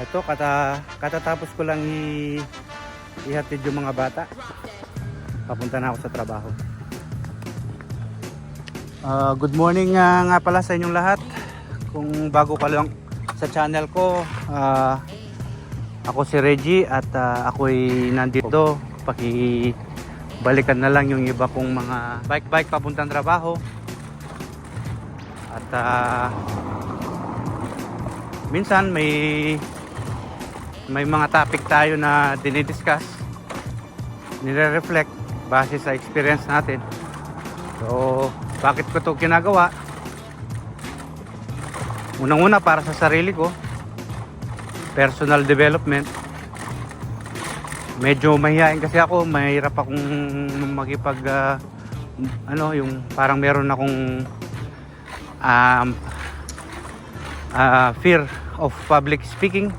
Ito, kata, katatapos ko lang i, ihatid yung mga bata. Papunta na ako sa trabaho. Ah, good morning ah, nga pala sa inyong lahat. Kung bago ka lang sa channel ko, ah, ako si Reggie at ah, ako'y nandito. Pakibalikan na lang yung iba kong mga bike-bike papuntang trabaho. At ah, minsan may may mga topic tayo na dinidiscuss, nire-reflect base sa experience natin. So, bakit ko ito ginagawa? Unang-una para sa sarili ko, personal development. Medyo mahihain kasi ako, mahirap akong makipag ah, ano, yung parang meron akong um, ah, fear of public speaking.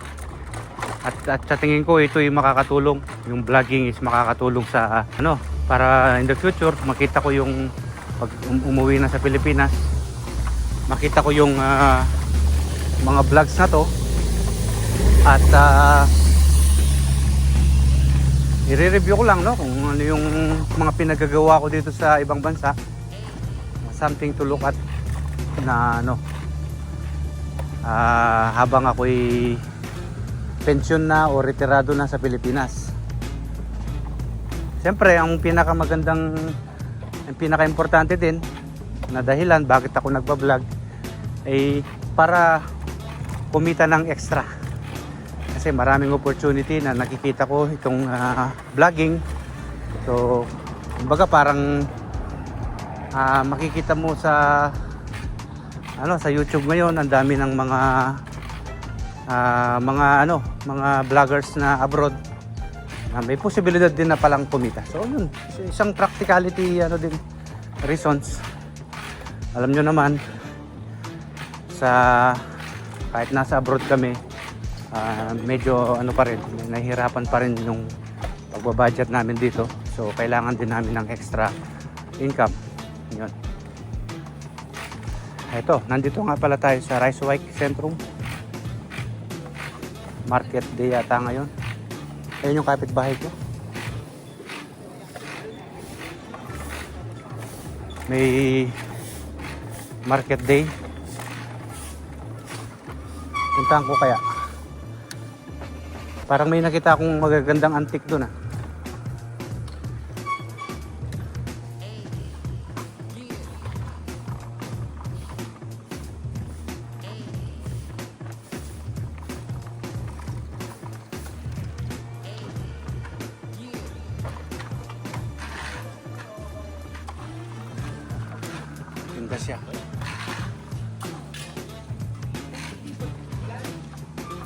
At, at sa tingin ko ito yung makakatulong, yung vlogging is makakatulong sa ano, para in the future makita ko yung pag um- umuwi na sa Pilipinas, makita ko yung ah, mga vlogs na to. At ah, i-review ko lang no kung ano yung mga pinagagawa ko dito sa ibang bansa. Something to look at na ano ah, habang ako'y pensyon na o retirado na sa Pilipinas. Siyempre, ang pinakamagandang ang pinaka-importante din na dahilan bakit ako nagba-vlog ay para kumita ng extra. Kasi maraming opportunity na nakikita ko itong ah, vlogging. So, kumbaga parang ah, makikita mo sa ano sa YouTube ngayon ang dami ng mga ah, mga ano, mga vloggers na abroad na may posibilidad din na palang kumita. So yun, isang practicality ano din reasons. Alam nyo naman sa kahit nasa abroad kami ah, medyo ano pa rin, nahihirapan pa rin yung pagbabudget namin dito. So kailangan din namin ng extra income. Yun. Ito, nandito nga pala tayo sa Rice Wike Centrum market day yata ngayon. Ayun yung kapitbahay ko. May market day. Puntahan ko kaya. Parang may nakita akong magagandang antik doon ah.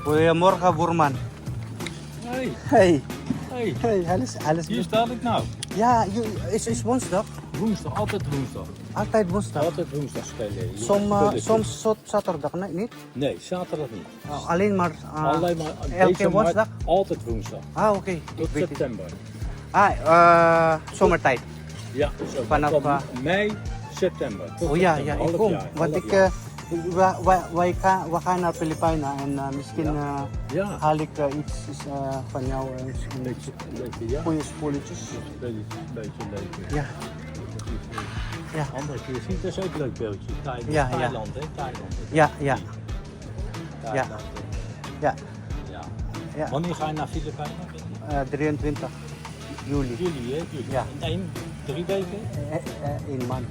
Goedemorgen Boerman. Hey, Hey, hey, hey, alles, alles hier sta ik nou. Ja, ju- is, is woensdag. Woensdag, altijd woensdag. Altijd woensdag. Altijd woensdag spelen. Som, uh, Spelletjes. soms zaterdag, nee, niet? Nee, zaterdag niet. Uh, alleen maar... uh, Alleen maar elke deze woensdag? altijd woensdag. Ah, oké. Tot Ik het. september. Ah, uh, zomertijd. Ja, zo. Vanaf, Van mei, september. Tot Oh ja, ja, ik kom. jaar, Want ik, wa, wa, wij gaan, we gaan naar Filipijnen en uh, misschien uh, Ja, haal ik uh, iets uh, van jou. Uh, een beetje, een beetje, ja. goede spulletjes. Een beetje, een beetje leuk. Ja, Ja. Andere keer ziet, dat is ook een leuk beeldje. Thailand, Ja, ja. Thailand hè? Thailand. ja, ja, Thailand. ja. ja. ja. Wanneer ga je naar Filipijnen? Uh, 23 juli. Jullie, hè? Jullie. Ja. In één, drie weken? Eh, eh, Een maand.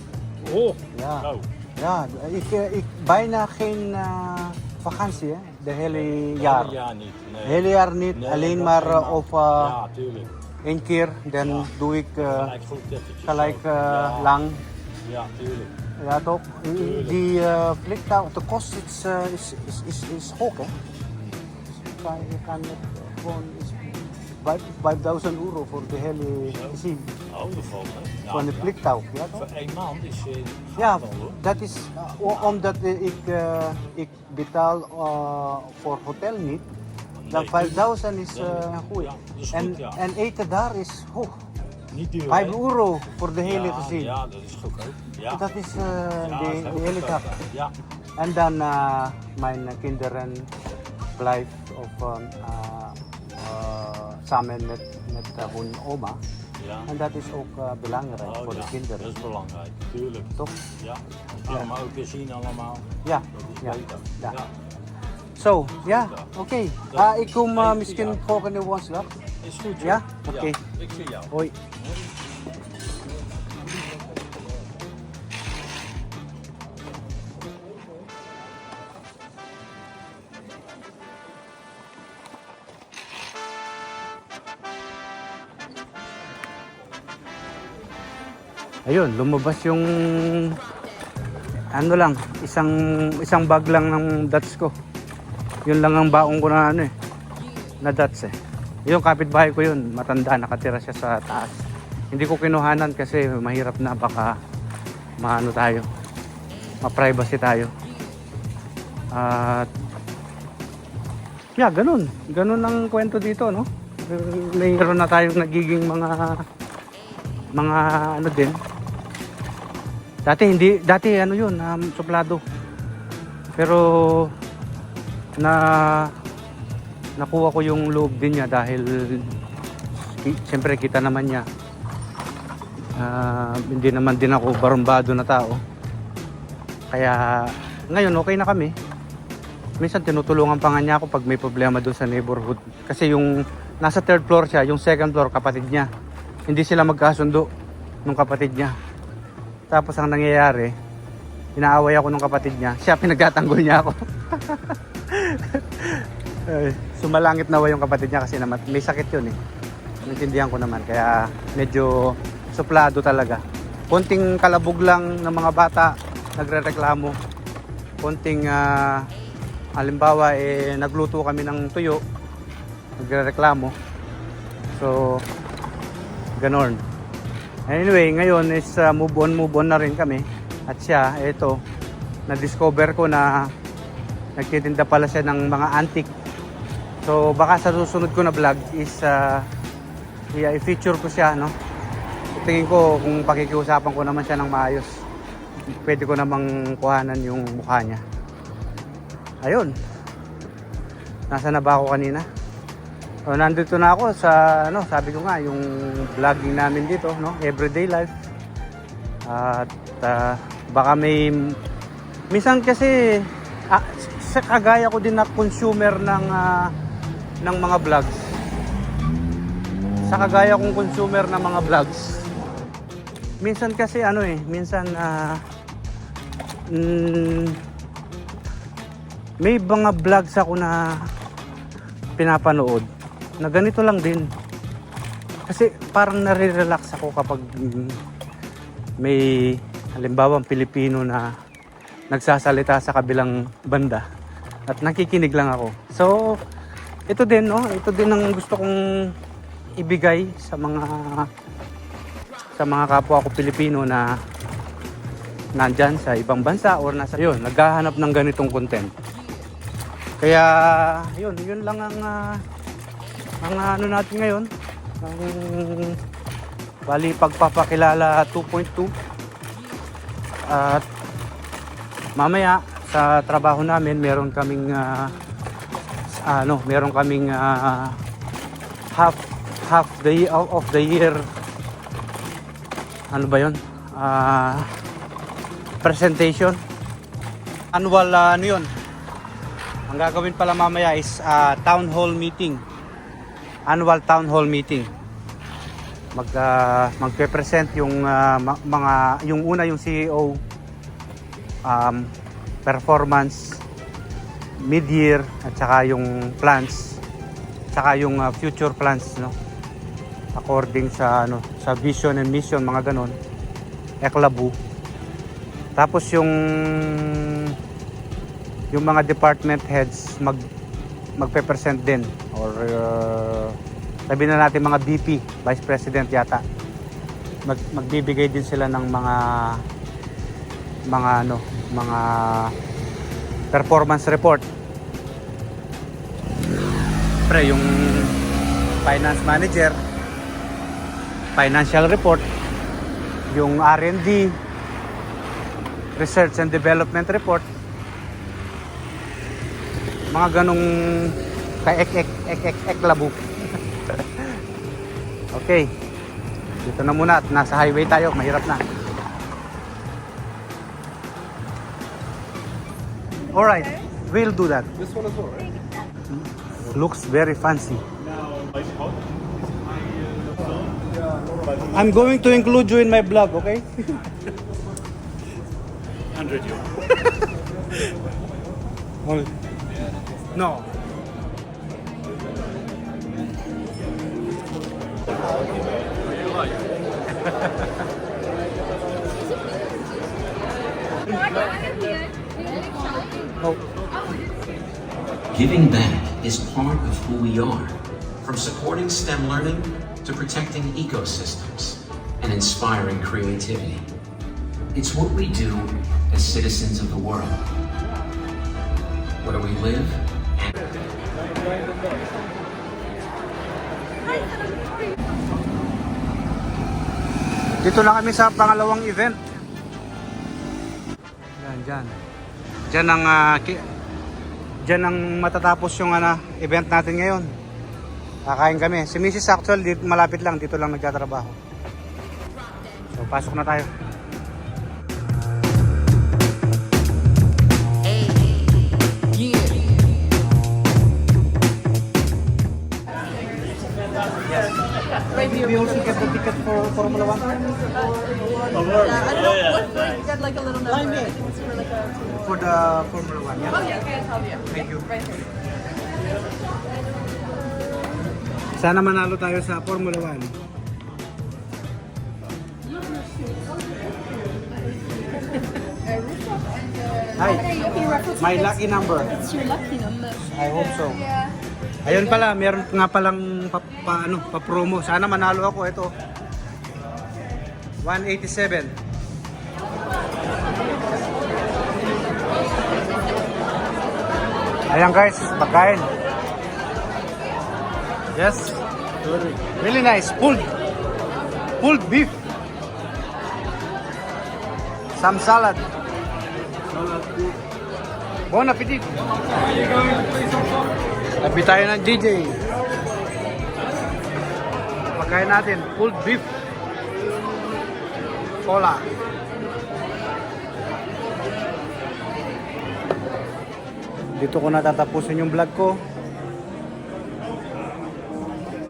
Oh, Ja. nou. Ja, ik, eh, ik bijna geen uh, vakantie, hè? de hele jaar. Ja, niet. Nee. Hele jaar niet, Nee, alleen maar uh, uh, Ja, tuurlijk. één keer, dan Ja. doe ik Gelijk gelijk ja. lang. Ja, tuurlijk. Ja toch? Tuurlijk. Die vliegtuig, de kost is, is, is, is, hoog hè? Je kan, je kan het gewoon is 5 5000 euro voor de hele Zo. gezin Oh, dat valt hè. van de ja. vliegtuig. Ja, toch? Voor één maand is eh Ja, hoor. dat is uh, omdat uh, ik, uh, ik betaal uh, voor hotel niet. Dan Nee, 5000 is uh, goed. dat en, goed, ja. en eten daar is hoog. Niet duur. 5 hè? euro voor de hele ja, gezin. Ja, dat is goedkoop. Ja. Dat is uh, Ja, de, dat is de heel hele goedkoop, dag. Ja, En dan uh, mijn kinderen blijft of uh, uh, samen met, met uh, hun oma. Ja. En dat is ook uh, belangrijk Oh, voor ja. de kinderen. Dat is belangrijk, tuurlijk. Toch? Ja. Ja. maar ook weer zien allemaal. Ja, Dat is ja. beter. ja. Zo, ja, oké. Ah, ik kom uh, Even misschien volgende woensdag. Is goed. Ja? Oké. Ik zie jou. Hoi. Ayun, lumabas yung ano lang, isang isang bag lang ng dots ko. Yun lang ang baong ko na ano eh, na dots eh. Yung kapitbahay ko yun, matanda, nakatira siya sa taas. Hindi ko kinuhanan kasi mahirap na baka maano tayo, ma-privacy tayo. At yeah, ganun. Ganun ang kwento dito, no? Mayroon na tayong nagiging mga mga ano din. Dati hindi, dati ano yun, um, suplado. Pero na nakuha ko yung loob din niya dahil siyempre kita naman niya. Ah, hindi naman din ako barumbado na tao. Kaya ngayon okay na kami. Minsan tinutulungan pa nga niya ako pag may problema doon sa neighborhood. Kasi yung nasa third floor siya yung second floor kapatid niya. Hindi sila magkasundo nung kapatid niya tapos ang nangyayari inaaway ako nung kapatid niya siya pinagtatanggol niya ako Ay, sumalangit nawa yung kapatid niya kasi naman may sakit yun eh. Naintindihan ko naman kaya medyo suplado talaga. Konting kalabog lang ng mga bata nagrereklamo. Konting ah, halimbawa eh nagluto kami ng tuyo nagrereklamo. So ganon. Anyway, ngayon is ah, move on move on na rin kami. At siya, eto, na-discover ko na nagtitinda pala siya ng mga antique So baka sa susunod ko na vlog is uh, i-feature ko siya no. Tingin ko kung pakikiusapan ko naman siya ng maayos. Pwede ko namang kuhanan yung mukha niya. Ayun. Nasa na ba ako kanina? So, nandito na ako sa ano, sabi ko nga yung vlogging namin dito, no, everyday life. At ah, baka may minsan kasi ah, sa kagaya ko din na consumer ng ah, ng mga vlogs. Sa kagaya kong consumer ng mga vlogs. Minsan kasi ano eh, minsan ah, mm, may mga vlogs ako na pinapanood na ganito lang din. Kasi parang nare-relax ako kapag mm, may halimbawa Pilipino na nagsasalita sa kabilang banda at nakikinig lang ako. So, ito din, no? Ito din ang gusto kong ibigay sa mga sa mga kapwa ko Pilipino na nandyan sa ibang bansa or nasa yun, naghahanap ng ganitong content. Kaya, yun, yun lang ang ah, ang ano natin ngayon. Ang bali pagpapakilala 2.2 at mamaya sa trabaho namin meron kaming ah, ano, meron kaming ah, half half the of of the year ano ba 'yon? Ah presentation. Annual ah, ano 'yon? Ang gagawin pala mamaya is ah, town hall meeting. Annual town hall meeting. Mag ah, magpe-present yung ma- mga yung una yung CEO um, performance mid-year at saka yung plans saka yung uh, future plans no? According sa ano sa vision and mission mga ganon. Eklabu. Tapos yung yung mga department heads mag magpe-present din. Or uh, sabi na natin mga VP Vice President yata. Mag, magbibigay din sila ng mga mga ano mga performance report. Pre yung finance manager financial report yung R&D research and development report Mga ganong ka-ek-ek-ek-ek labo. okay. Dito na muna at nasa highway tayo. Mahirap na. Alright. We'll do that. This one as well, right? Looks very fancy. I'm going to include you in my blog, okay? 100 euro. No. Giving back is part of who we are, from supporting STEM learning to protecting ecosystems and inspiring creativity. It's what we do as citizens of the world. Where we live dito na kami sa pangalawang event. Yan, dyan. Dyan ang, ki- dyan ang matatapos yung ano, event natin ngayon. Kakain kami. Si Mrs. actual, dito, malapit lang. Dito lang nagtatrabaho. So, pasok na tayo. For Formula 1 Yeah, I don't know. What, what, you got like a little number. I think it's for like a. for the Formula 1. Yeah. Oh yeah, okay, I'll tell you. Thank you. Right here. Sana manalo tayo sa Formula 1. Hi, my lucky number. It's your lucky number. I hope so. Yeah. Ayun pala, meron nga palang pa, pa, ano, pa promo. Sana manalo ako ito. 187. Ayan guys, pagkain. Yes. Really nice. Pulled. Pulled beef. Some salad. Bon appetit. Tabi tayo ng DJ. Pagkain natin, pulled beef. Cola. Dito ko natatapusin yung vlog ko.